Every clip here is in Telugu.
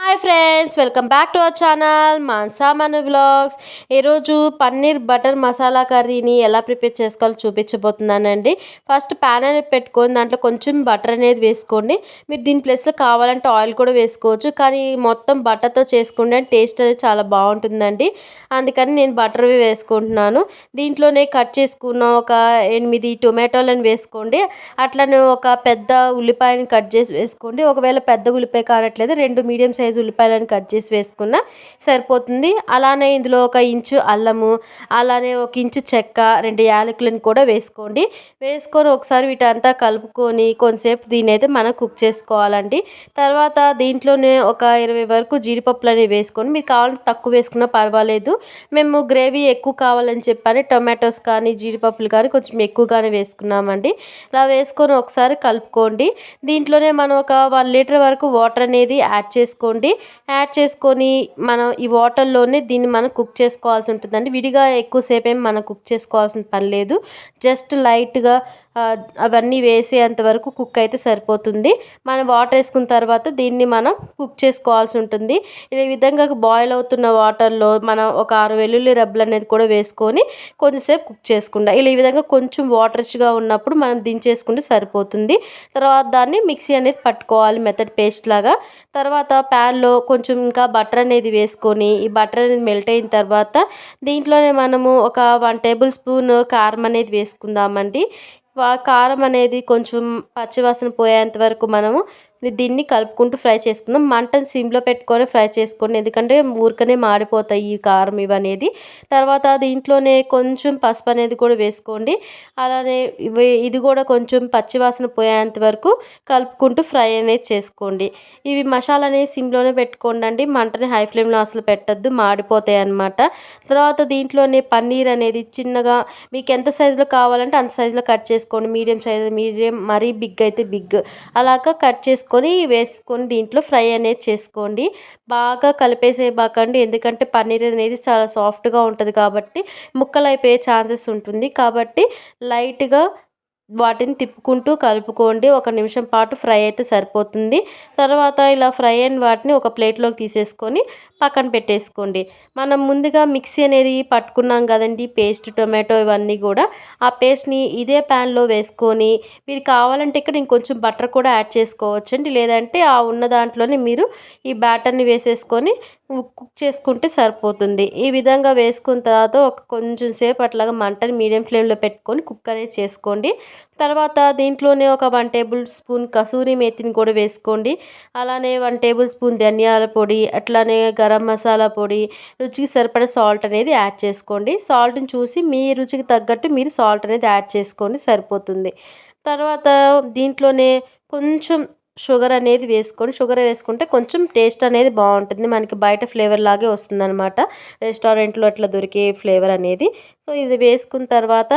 Hi friends welcome back to our channel Mansa vlogs. ఈరోజు పన్నీర్ బటర్ మసాలా కర్రీని ఎలా ప్రిపేర్ చేసుకోవాలో చూపించబోతున్నానండి. ఫస్ట్ ప్యాన్ అనేది పెట్టుకొని దాంట్లో కొంచెం బటర్ అనేది వేసుకోండి. మీరు దీని ప్లేస్లో కావాలంటే ఆయిల్ కూడా వేసుకోవచ్చు కానీ మొత్తం బటర్తో చేసుకుంటే టేస్ట్ అనేది చాలా బాగుంటుందండి. అందుకని నేను బటర్ వేసుకుంటున్నాను. దీంట్లోనే కట్ చేసుకున్న ఒక ఎనిమిది టొమాటోలను వేసుకోండి. అట్లనే ఒక పెద్ద ఉల్లిపాయని కట్ చేసి వేసుకోండి. ఒకవేళ పెద్ద ఉల్లిపాయ కానట్లేదు రెండు మీడియం సైజ్ సైజు ఉల్లిపాయలను కట్ చేసి వేసుకున్న సరిపోతుంది. అలానే ఇందులో ఒక ఇంచు అల్లము అలానే ఒక ఇంచు చెక్క రెండు యాలకులను కూడా వేసుకోండి. వేసుకొని ఒకసారి వీటంతా కలుపుకొని కొంతసేపు దీని అయితే మనం కుక్ చేసుకోవాలండి. తర్వాత దీంట్లోనే ఒక ఇరవై వరకు జీడిపప్పులు అనేవి వేసుకొని మీరు కావాలంటే తక్కువ వేసుకున్నా పర్వాలేదు. మేము గ్రేవీ ఎక్కువ కావాలని చెప్పని. టొమాటోస్ కానీ జీడిపప్పులు కానీ కొంచెం ఎక్కువగానే వేసుకున్నామండి. ఇలా వేసుకొని ఒకసారి కలుపుకోండి. దీంట్లోనే మనం ఒక వన్ లీటర్ వరకు వాటర్ అనేది యాడ్ చేసుకోండి. చేసుకోండి యాడ్ చేసుకొని మనం ఈ వాటర్లోనే దీన్ని మనం కుక్ చేసుకోవాల్సి ఉంటుందండి. విడిగా ఎక్కువసేపు ఏం మనం కుక్ చేసుకోవాల్సిన పని లేదు. జస్ట్ లైట్గా అవన్నీ వేసేంత వరకు కుక్ అయితే సరిపోతుంది. మనం వాటర్ వేసుకున్న తర్వాత దీన్ని మనం కుక్ చేసుకోవాల్సి ఉంటుంది. ఈ విధంగా బాయిల్ అవుతున్న వాటర్లో మనం ఒక ఆరు వెల్లుల్లి రబ్బలు అనేది కూడా వేసుకొని కొంచెంసేపు కుక్ చేసుకుంటాం. ఇలా ఈ విధంగా కొంచెం వాటర్స్గా ఉన్నప్పుడు మనం దించేసుకుంటే సరిపోతుంది. తర్వాత దాన్ని మిక్సీ అనేది పట్టుకోవాలి మెథడ్ పేస్ట్ లాగా. తర్వాత ప్యాన్లో కొంచెం ఇంకా బటర్ అనేది వేసుకొని ఈ బటర్ అనేది మెల్ట్ అయిన తర్వాత దీంట్లోనే మనము ఒక వన్ టేబుల్ స్పూన్ కారం అనేది వేసుకుందామండి. కారం అనేది కొంచెం పచ్చివాసన పోయేంత వరకు మనము దీన్ని కలుపుకుంటూ ఫ్రై చేసుకుందాం. మంటను సిమ్లో పెట్టుకొని ఫ్రై చేసుకోండి. ఎందుకంటే ఊరికనే మాడిపోతాయి ఈ కారం ఇవనేది. తర్వాత దీంట్లోనే కొంచెం పసుపు అనేది కూడా వేసుకోండి. అలానే ఇది కూడా కొంచెం పచ్చివాసన పోయేంత వరకు కలుపుకుంటూ ఫ్రై అనేది చేసుకోండి. ఇవి మసాలా అనేది సిమ్లోనే పెట్టుకోండి మంటని హై ఫ్లేమ్లో అసలు పెట్టద్దు. మాడిపోతాయి అనమాట తర్వాత దీంట్లోనే పన్నీర్ అనేది చిన్నగా మీకు ఎంత సైజులో కావాలంటే అంత సైజులో కట్ చేసుకోండి. మీడియం సైజ్ మీడియం మరీ బిగ్ అయితే బిగ్. అలాగా కట్ చేసుకొని వేసుకొని వేసుకొని దీంట్లో ఫ్రై అనేది చేసుకోండి. బాగా కలిపేసే బాకండి ఎందుకంటే పన్నీర్ అనేది చాలా సాఫ్ట్గా ఉంటుంది కాబట్టి ముక్కలు అయిపోయే ఛాన్సెస్ ఉంటుంది. కాబట్టి లైట్గా వాటిని తిప్పుకుంటూ కలుపుకోండి. ఒక నిమిషం పాటు ఫ్రై అయితే సరిపోతుంది. తర్వాత ఇలా ఫ్రై అయిన వాటిని ఒక ప్లేట్లోకి తీసేసుకొని పక్కన పెట్టేసుకోండి. మనం ముందుగా మిక్సీ అనేది పట్టుకున్నాం కదండి పేస్ట్ టొమాటో ఇవన్నీ కూడా. ఆ పేస్ట్ని ఇదే ప్యాన్లో వేసుకొని మీరు కావాలంటే ఇక్కడ ఇంకొంచెం బటర్ కూడా యాడ్ చేసుకోవచ్చండి. లేదంటే ఆ ఉన్న దాంట్లోనే మీరు ఈ బ్యాటర్ని వేసేసుకొని కుక్ చేసుకుంటే సరిపోతుంది. ఈ విధంగా వేసుకున్న తర్వాత ఒక కొంచెం సేపు అట్లాగా మంటని మీడియం ఫ్లేమ్లో పెట్టుకొని కుక్ అనేది చేసుకోండి. తర్వాత దీంట్లోనే ఒక వన్ టేబుల్ స్పూన్ కసూరి మేతిని కూడా వేసుకోండి. అలానే వన్ టేబుల్ స్పూన్ ధనియాల పొడి అట్లానే గరం మసాలా పొడి రుచికి సరిపడే సాల్ట్ అనేది యాడ్ చేసుకోండి. సాల్ట్ని చూసి మీ రుచికి తగ్గట్టు మీరు సాల్ట్ అనేది యాడ్ చేసుకోండి సరిపోతుంది. తర్వాత దీంట్లోనే కొంచెం షుగర్ అనేది వేసుకొని షుగర్ వేసుకుంటే కొంచెం టేస్ట్ అనేది బాగుంటుంది. మనకి బయట ఫ్లేవర్ లాగే వస్తుందన్నమాట. రెస్టారెంట్లో అట్లా దొరికే ఫ్లేవర్ అనేది. సో ఇది వేసుకున్న తర్వాత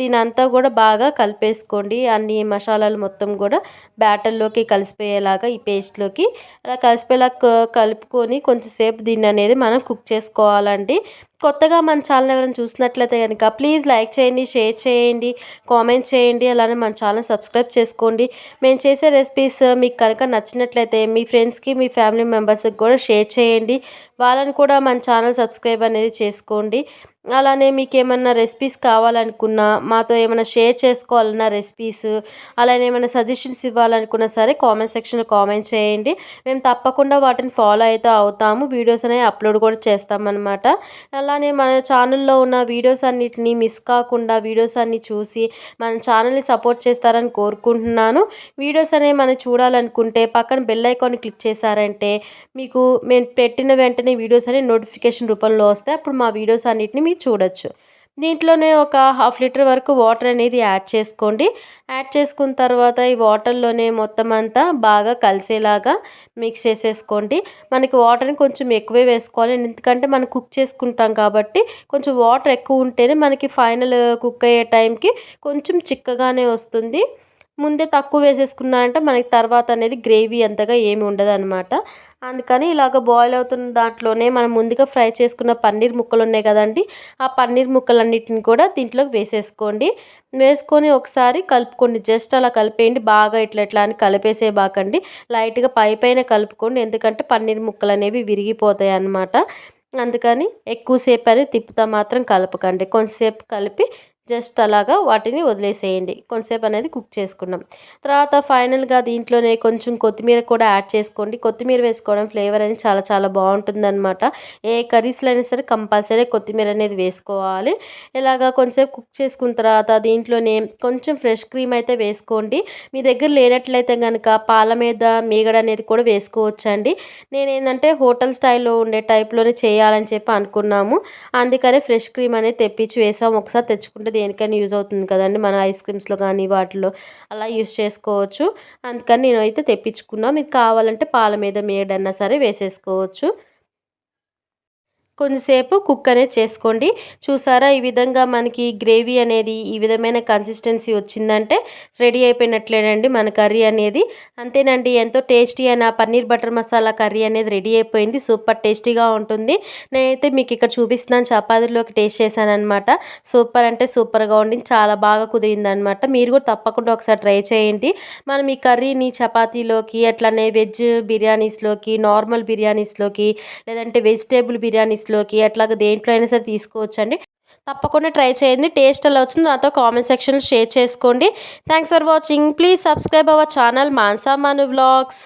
దీని అంతా కూడా బాగా కలిపేసుకోండి. అన్ని మసాలాలు మొత్తం కూడా బ్యాటర్లోకి కలిసిపోయేలాగా ఈ పేస్ట్లోకి. అలా కలిసిపోయేలా కలుపుకొని కొంచెంసేపు దీన్ని అనేది మనం కుక్ చేసుకోవాలండి. కొత్తగా మన ఛానల్ ఎవరైనా చూసినట్లయితే కనుక ప్లీజ్ లైక్ చేయండి షేర్ చేయండి కామెంట్ చేయండి. అలానే మన ఛానల్ సబ్స్క్రైబ్ చేసుకోండి. మేము చేసే రెసిపీస్ మీకు కనుక నచ్చినట్లయితే మీ ఫ్రెండ్స్కి మీ ఫ్యామిలీ మెంబర్స్కి కూడా షేర్ చేయండి. వాళ్ళని కూడా మన ఛానల్ సబ్స్క్రైబ్ అనేది చేసుకోండి. అలానే మీకు ఏమన్నా రెసిపీస్ కావాలనుకున్నా మాతో ఏమైనా షేర్ చేసుకోవాలన్నా రెసిపీస్ అలానే ఏమైనా సజెషన్స్ ఇవ్వాలనుకున్నా సరే కామెంట్ సెక్షన్లో కామెంట్ చేయండి. మేము తప్పకుండా వాటిని ఫాలో అయితే అవుతాము. వీడియోస్ అనేవి అప్లోడ్ కూడా చేస్తామన్నమాట. అలానే మన ఛానల్లో ఉన్న వీడియోస్ అన్నిటిని మిస్ కాకుండా వీడియోస్ అన్ని చూసి మన ఛానల్ని సపోర్ట్ చేస్తారని కోరుకుంటున్నాను. వీడియోస్ అనేవి మనం చూడాలనుకుంటే పక్కన బెల్ ఐకాన్ క్లిక్ చేశారంటే మీకు మేము పెట్టిన వెంటనే వీడియోస్ అనేవి నోటిఫికేషన్ రూపంలో వస్తాయి. అప్పుడు మా వీడియోస్ అన్నిటిని మీరు చూడొచ్చు. దీంట్లోనే ఒక హాఫ్ లీటర్ వరకు వాటర్ అనేది యాడ్ చేసుకోండి. యాడ్ చేసుకున్న తర్వాత ఈ వాటర్లోనే మొత్తం అంతా బాగా కలిసేలాగా మిక్స్ చేసేసుకోండి. మనకి వాటర్ని కొంచెం ఎక్కువే వేసుకోవాలి. ఎందుకంటే మనం కుక్ చేసుకుంటాం కాబట్టి కొంచెం వాటర్ ఎక్కువ ఉంటేనే మనకి ఫైనల్ కుక్ అయ్యే టైంకి కొంచెం చిక్కగానే వస్తుంది. ముందే తక్కువ వేసేసుకున్నారంటే మనకి తర్వాత అనేది గ్రేవీ అంతగా ఏమి ఉండదు అనమాట అందుకని ఇలాగ బాయిల్ అవుతున్న దాంట్లోనే మనం ముందుగా ఫ్రై చేసుకున్న పన్నీర్ ముక్కలు ఉన్నాయి కదండి ఆ పన్నీర్ ముక్కలన్నిటిని కూడా దీంట్లోకి వేసేసుకోండి. వేసుకొని ఒకసారి కలుపుకోండి జస్ట్ అలా కలిపేయండి బాగా ఇట్లా ఇట్లా అని కలిపేసే బాకండి లైట్గా పై పైన కలుపుకోండి ఎందుకంటే పన్నీర్ ముక్కలు అనేవి విరిగిపోతాయి అన్నమాట. అందుకని ఎక్కువసేపు అని తిప్పుతా మాత్రం కలపకండి. కొంచెంసేపు కలిపి జస్ట్ అలాగా వాటిని వదిలేసేయండి. కొంతసేపు అనేది కుక్ చేసుకున్నాం. తర్వాత ఫైనల్గా దీంట్లోనే కొంచెం కొత్తిమీర కూడా యాడ్ చేసుకోండి. కొత్తిమీర వేసుకోవడం ఫ్లేవర్ అనేది చాలా చాలా బాగుంటుందన్నమాట. ఏ కర్రీస్లో అయినా సరే కంపల్సరీ కొత్తిమీర అనేది వేసుకోవాలి. ఇలాగా కొంచెంసేపు కుక్ చేసుకున్న తర్వాత దీంట్లోనే కొంచెం ఫ్రెష్ క్రీమ్ అయితే వేసుకోండి. మీ దగ్గర లేనట్లయితే కనుక పాల మీద మీగడ అనేది కూడా వేసుకోవచ్చండి. నేనేంటంటే హోటల్ స్టైల్లో ఉండే టైప్లోనే చేయాలని చెప్పి అనుకున్నాము. అందుకనే ఫ్రెష్ క్రీమ్ అనేది తెప్పించి వేసాము. ఒకసారి తెచ్చుకుంటే దేనికైనా యూజ్ అవుతుంది కదండి. మన ఐస్ క్రీమ్స్లో కానీ వాటిలో అలా యూజ్ చేసుకోవచ్చు. అందుకని నేను అయితే తెప్పించుకున్నా. మీకు కావాలంటే పాల మీద మేడన్నా సరే వేసేసుకోవచ్చు. కొంచెంసేపు కుక్ అనేది చేసుకోండి. చూసారా ఈ విధంగా మనకి గ్రేవీ అనేది ఈ విధమైన కన్సిస్టెన్సీ వచ్చిందంటే రెడీ అయిపోయినట్లేనండి మన కర్రీ అనేది. అంతేనండి ఎంతో టేస్టీ అయిన పన్నీర్ బటర్ మసాలా కర్రీ అనేది రెడీ అయిపోయింది. సూపర్ టేస్టీగా ఉంటుంది. నేనైతే మీకు ఇక్కడ చూపిస్తున్నాను చపాతీలోకి టేస్ట్ చేశాను అనమాట సూపర్ అంటే సూపర్గా ఉండి చాలా బాగా కుదిరిందనమాట మీరు కూడా తప్పకుండా ఒకసారి ట్రై చేయండి. మనం ఈ కర్రీని చపాతీలోకి అట్లనే వెజ్ బిర్యానీస్లోకి నార్మల్ బిర్యానీస్లోకి లేదంటే వెజిటేబుల్ బిర్యానీస్ రైస్లోకి అట్లాగా దేంట్లో అయినా సరే తీసుకోవచ్చండి. తప్పకుండా ట్రై చేయండి. టేస్ట్ ఎలా వచ్చిందో నాతో కామెంట్ సెక్షన్లో షేర్ చేసుకోండి. Thanks for watching. Please subscribe our channel Mansa Manu vlogs.